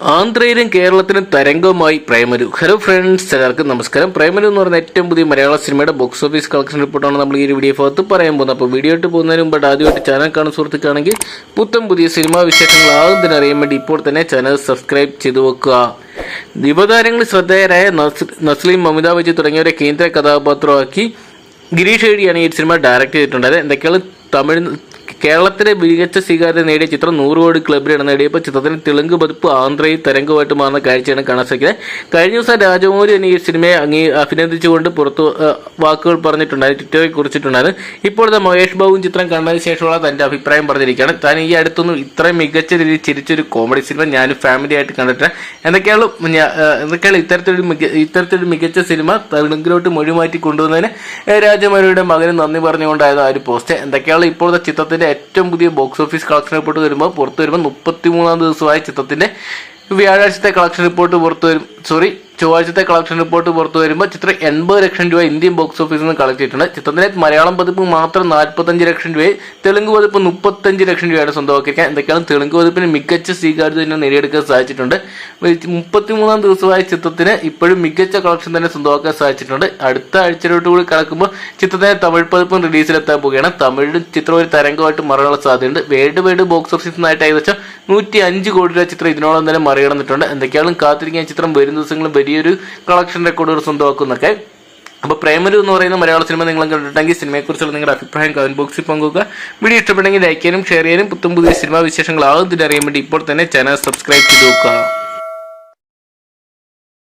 ആന്ധ്രയിലും കേരളത്തിലും തരംഗവുമായി പ്രേമരു hello friends എല്ലാവർക്കും നമസ്കാരം. പ്രേമരു എന്ന് പറയുന്ന ഏറ്റവും പുതിയ മലയാള സിനിമയുടെ ബോക്സ് ഓഫീസ് കളക്ഷൻ റിപ്പോർട്ടാണ് നമ്മൾ ഈ ഒരു വീഡിയോ ഭാഗത്ത് പറയാൻ പോകുന്നത്. അപ്പോൾ വീഡിയോ ഇട്ട് പോകുന്നതിന് മുമ്പ് ആദ്യമായിട്ട് ചാനൽ കാണുന്ന സുഹൃത്തുക്കാണെങ്കിൽ പുത്തം പുതിയ സിനിമാ വിശേഷങ്ങൾ ആകുന്നതിന് അറിയാൻ വേണ്ടി ഇപ്പോൾ തന്നെ ചാനൽ സബ്സ്ക്രൈബ് ചെയ്തു വെക്കുക. യുവതാരങ്ങളിൽ ശ്രദ്ധേയരായ നസ്ലിം മമിത വിജയ് തുടങ്ങിയവരെ കേന്ദ്ര കഥാപാത്രമാക്കി ഗിരീഷ് ഏടിയാണ് ഈ സിനിമ ഡയറക്റ്റ് ചെയ്തിട്ടുണ്ടായത്. എന്തൊക്കെയാണ്? തമിഴ് കേരളത്തിലെ മികച്ച സ്വീകാര്യത നേടിയ ചിത്രം നൂറ് കോടി ക്ലബിലാണ് നേടിയപ്പോൾ ചിത്രത്തിന് തെലുങ്ക് പതിപ്പ് ആന്ധ്രയിൽ തരംഗമായിട്ട് മാറുന്ന കാഴ്ചയാണ് കാണാൻ സാധിക്കുന്നത്. കഴിഞ്ഞ ദിവസം രാജമൗലി എന്ന ഈ സിനിമയെ അങ്ങേ അഭിനന്ദിച്ചുകൊണ്ട് പുറത്തു വാക്കുകൾ പറഞ്ഞിട്ടുണ്ടായിരുന്നു ട്വിറ്ററിൽ കുറിച്ചിട്ടുണ്ടായിരുന്നു. ഇപ്പോഴത്തെ മഹേഷ് ബാബു ചിത്രം കണ്ടതിന് ശേഷമുള്ള തന്റെ അഭിപ്രായം പറഞ്ഞിരിക്കുകയാണ്. താൻ ഈ അടുത്തൊന്നും ഇത്രയും മികച്ച രീതിയിൽ ചിരിച്ചൊരു കോമഡി സിനിമ ഞാൻ ഫാമിലി ആയിട്ട് കണ്ടിട്ട് എന്തൊക്കെയാണ് എന്തൊക്കെയാണ് ഇത്തരത്തിലൊരു ഇത്തരത്തിലൊരു മികച്ച സിനിമ തെലുങ്കിലോട്ട് മൊഴി മാറ്റി കൊണ്ടുവന്നതിന് രാജമൗലിയുടെ മകന് നന്ദി പറഞ്ഞുകൊണ്ടായിരുന്നു ആ ഒരു പോസ്റ്റ് എന്തൊക്കെയാണ് ഇപ്പോഴത്തെ ചിത്രത്തിന്റെ ഏറ്റവും പുതിയ ബോക്സ് ഓഫീസ് കളക്ഷൻ റിപ്പോർട്ട് വരുമ്പോൾ പുറത്തു വരുമ്പോൾ മുപ്പത്തി മൂന്നാം ദിവസമായ ചിത്രത്തിന്റെ വ്യാഴാഴ്ചത്തെ കളക്ഷൻ റിപ്പോർട്ട് പുറത്തു വരും. സോറി ചൊവ്വാഴ്ചത്തെ കളക്ഷൻ റിപ്പോർട്ട് പുറത്തു വരുമ്പോൾ ചിത്രം എൺപത് ലക്ഷം രൂപ ഇന്ത്യൻ ബോക്സ് ഓഫീസിൽ നിന്ന് കളക്ട് ചെയ്തിട്ടുണ്ട്. ചിത്രത്തിന്റെ മലയാളം പതിപ്പ് മാത്രം നാൽപ്പത്തഞ്ച് ലക്ഷം രൂപയെ തെലുങ്ക് പതിപ്പ് മുപ്പത്തഞ്ച് ലക്ഷം രൂപയാണ് സ്വന്തമാക്കിയിരിക്കാൻ. എന്തൊക്കെയാണ് തെലുങ്ക് പതിപ്പിന് മികച്ച സ്വീകാര്യത തന്നെ നേടിയെടുക്കാൻ സാധിച്ചിട്ടുണ്ട്. മുപ്പത്തിമൂന്നാം ദിവസമായ ചിത്രത്തിന് ഇപ്പോഴും മികച്ച കളക്ഷൻ തന്നെ സ്വന്തമാക്കാൻ സാധിച്ചിട്ടുണ്ട്. അടുത്ത ആഴ്ചയിലോട്ട് കൂടി കടക്കുമ്പോൾ ചിത്രത്തിന്റെ തമിഴ് പതിപ്പും റിലീസിലെത്താൻ പോവുകയാണ്. തമിഴ് ചിത്രം ഒരു തരംഗമായിട്ട് മാറാനുള്ള സാധ്യതയുണ്ട്. വേൾഡ് വൈഡ് ബോക്സ് ഓഫീസിനായിട്ട് ഏകദേശം നൂറ്റി അഞ്ച് കോടി രൂപ ചിത്രം ഇതിനോളം തന്നെ മറികടന്നിട്ടുണ്ട്. എന്തൊക്കെയാണ് കാത്തിരിക്കാൻ ചിത്രം വരും ദിവസങ്ങളും വലിയൊരു കളക്ഷൻ റെക്കോർഡുകൾ സ്വന്തമാക്കുന്നൊക്കെ. അപ്പോൾ പ്രേമരു എന്ന് പറയുന്ന മലയാള സിനിമ നിങ്ങൾ കണ്ടിട്ടുണ്ടെങ്കിൽ സിനിമയെക്കുറിച്ചുള്ള നിങ്ങളുടെ അഭിപ്രായം കമന്റ് ബോക്സിൽ പങ്കുവെക്കുക. വീഡിയോ ഇഷ്ടപ്പെട്ടെങ്കിൽ ലൈക്ക് ചെയ്യാനും ഷെയർ ചെയ്യാനും പുത്തും പുതിയ സിനിമാ വിശേഷങ്ങൾ ആകുന്നതിന് അറിയാൻ വേണ്ടി ഇപ്പോൾ തന്നെ ചാനൽ സബ്സ്ക്രൈബ് ചെയ്ത് നോക്കുക